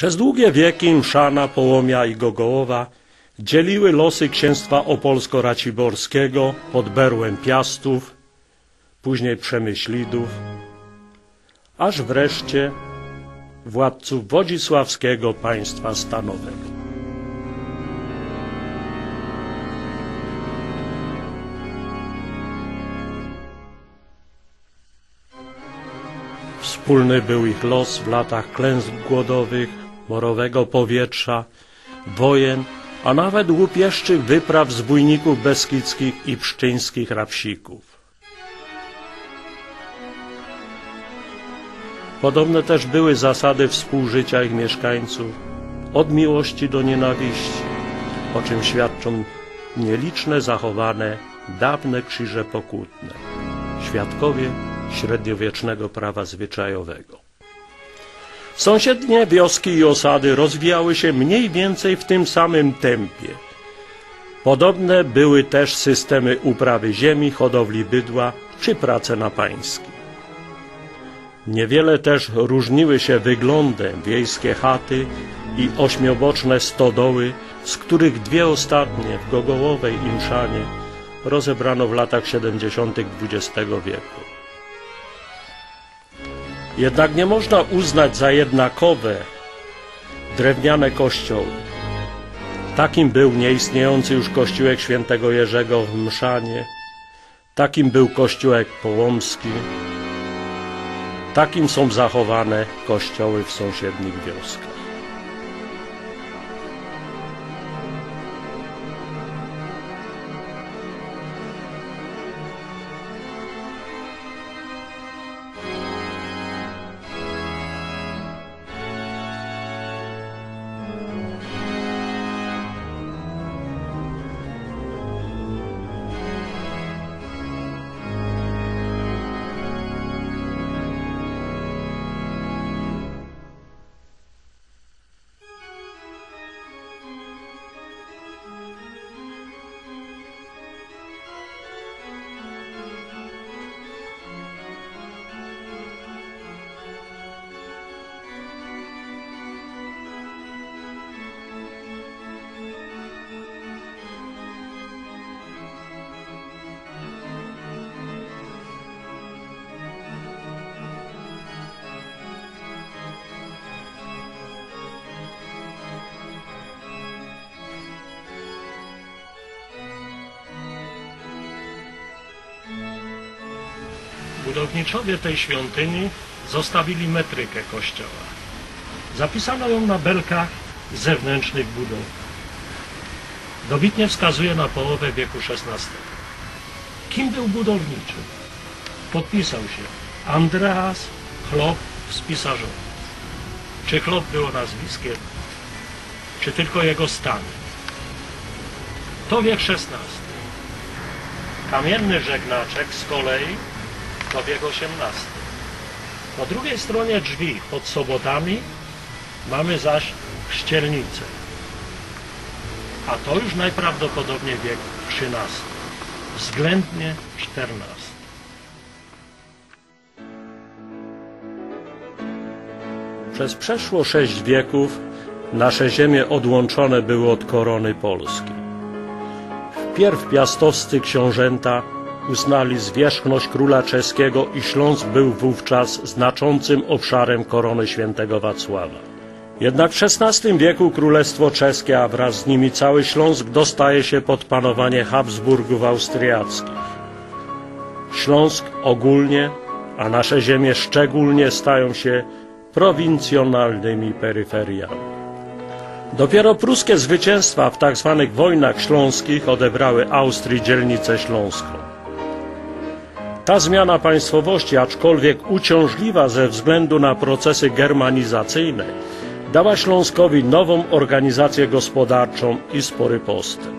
Przez długie wieki Mszana, Połomia i Gogołowa dzieliły losy księstwa opolsko-raciborskiego pod berłem Piastów, później Przemyślidów, aż wreszcie władców wodzisławskiego państwa stanowego. Wspólny był ich los w latach klęsk głodowych, morowego powietrza, wojen, a nawet łupieszczych wypraw zbójników beskidzkich i pszczyńskich rapsików. Podobne też były zasady współżycia ich mieszkańców, od miłości do nienawiści, o czym świadczą nieliczne zachowane dawne krzyże pokutne, świadkowie średniowiecznego prawa zwyczajowego. Sąsiednie wioski i osady rozwijały się mniej więcej w tym samym tempie. Podobne były też systemy uprawy ziemi, hodowli bydła czy prace na pańskim. Niewiele też różniły się wyglądem wiejskie chaty i ośmioboczne stodoły, z których dwie ostatnie w Gogołowej i rozebrano w latach 70. XX wieku. Jednak nie można uznać za jednakowe drewniane kościoły. Takim był nieistniejący już kościółek świętego Jerzego w Mszanie, takim był kościółek połomski, takim są zachowane kościoły w sąsiednich wioskach. Budowniczowie tej świątyni zostawili metrykę kościoła. Zapisano ją na belkach zewnętrznych budów. Dobitnie wskazuje na połowę wieku XVI. Kim był budowniczy? Podpisał się Andreas Chlop z pisarzem. Czy Chlop było nazwiskiem, czy tylko jego stan? To wiek XVI. Kamienny żegnaczek z kolei to wiek XVIII. Po drugiej stronie drzwi pod sobotami mamy zaś chrzcielnicę. A to już najprawdopodobniej wiek XIII, względnie XIV. Przez przeszło sześć wieków nasze ziemie odłączone były od korony Polski. Wpierw piastowscy książęta uznali zwierzchność króla czeskiego i Śląsk był wówczas znaczącym obszarem korony świętego Wacława. Jednak w XVI wieku Królestwo Czeskie, a wraz z nimi cały Śląsk dostaje się pod panowanie Habsburgów austriackich. Śląsk ogólnie, a nasze ziemie szczególnie stają się prowincjonalnymi peryferiami. Dopiero pruskie zwycięstwa w tzw. wojnach śląskich odebrały Austrii dzielnicę śląską. Ta zmiana państwowości, aczkolwiek uciążliwa ze względu na procesy germanizacyjne, dała Śląskowi nową organizację gospodarczą i spory postęp.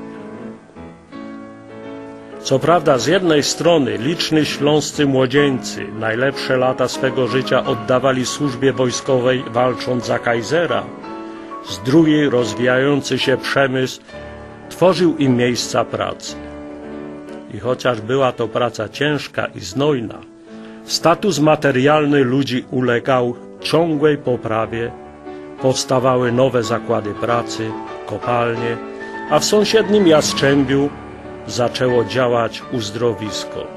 Co prawda z jednej strony liczni śląscy młodzieńcy najlepsze lata swego życia oddawali służbie wojskowej walcząc za Kaisera, z drugiej rozwijający się przemysł tworzył im miejsca pracy. I chociaż była to praca ciężka i znojna, status materialny ludzi ulegał ciągłej poprawie powstawały nowe zakłady pracy, kopalnie, a w sąsiednim Jastrzębiu zaczęło działać uzdrowisko.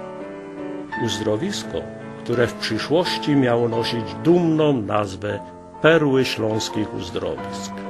Uzdrowisko, które w przyszłości miało nosić dumną nazwę Perły Śląskich Uzdrowisk.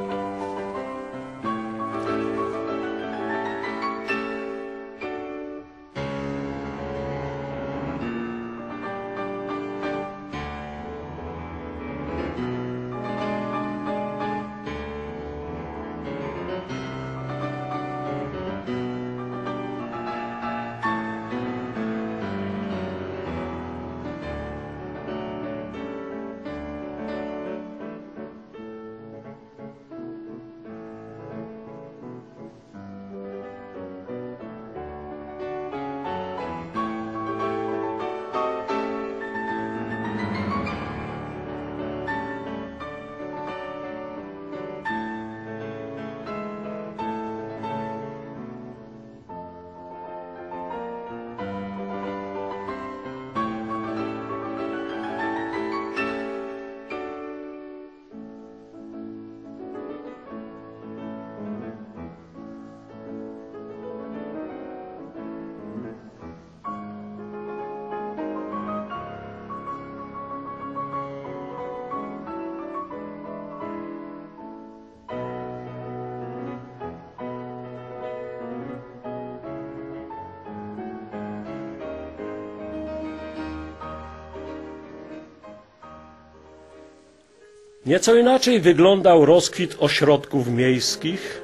Nieco inaczej wyglądał rozkwit ośrodków miejskich,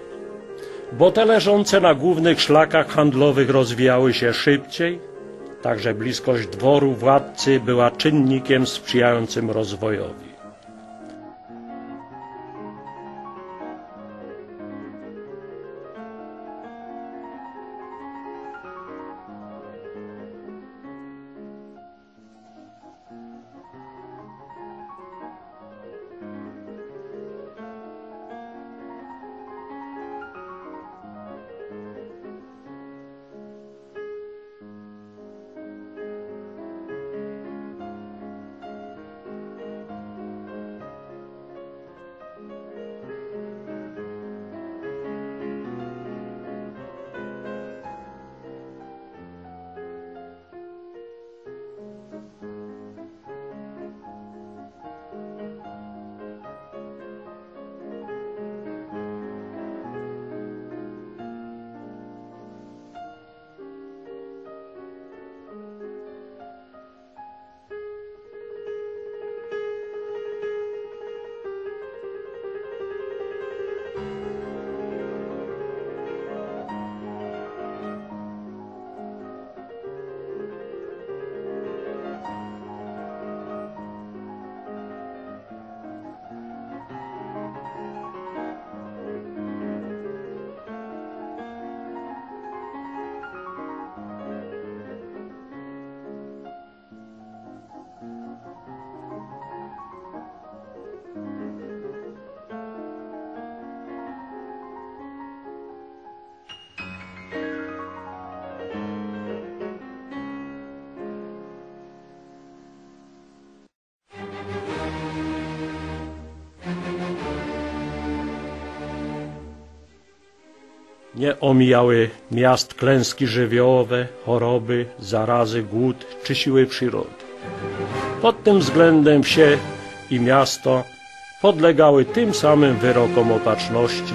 bo te leżące na głównych szlakach handlowych rozwijały się szybciej, także bliskość dworu władcy była czynnikiem sprzyjającym rozwojowi. Nie omijały miast klęski żywiołowe, choroby, zarazy, głód czy siły przyrody. Pod tym względem wsie i miasto podlegały tym samym wyrokom opatrzności,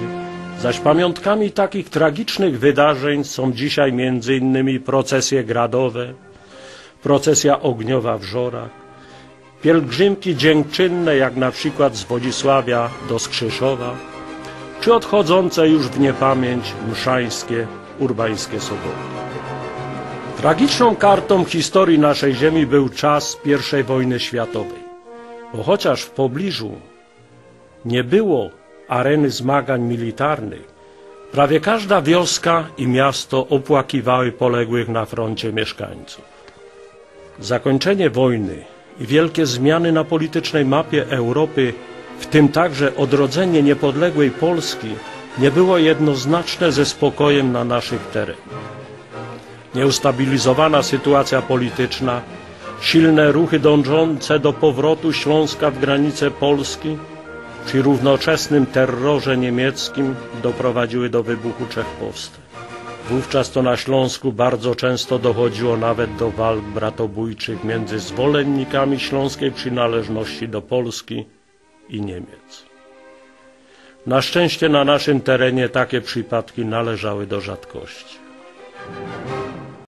zaś pamiątkami takich tragicznych wydarzeń są dzisiaj między innymi procesje gradowe, procesja ogniowa w Żorach, pielgrzymki dziękczynne jak na przykład z Wodzisławia do Skrzyszowa, czy odchodzące już w niepamięć mszańskie, urbańskie soboty. Tragiczną kartą historii naszej ziemi był czas I wojny światowej, bo chociaż w pobliżu nie było areny zmagań militarnych, prawie każda wioska i miasto opłakiwały poległych na froncie mieszkańców. Zakończenie wojny i wielkie zmiany na politycznej mapie Europy w tym także odrodzenie niepodległej Polski, nie było jednoznaczne ze spokojem na naszych terenach. Nieustabilizowana sytuacja polityczna, silne ruchy dążące do powrotu Śląska w granice Polski przy równoczesnym terrorze niemieckim doprowadziły do wybuchu Czech Powstań. Wówczas to na Śląsku bardzo często dochodziło nawet do walk bratobójczych między zwolennikami śląskiej przynależności do Polski i Niemiec. Na szczęście na naszym terenie takie przypadki należały do rzadkości.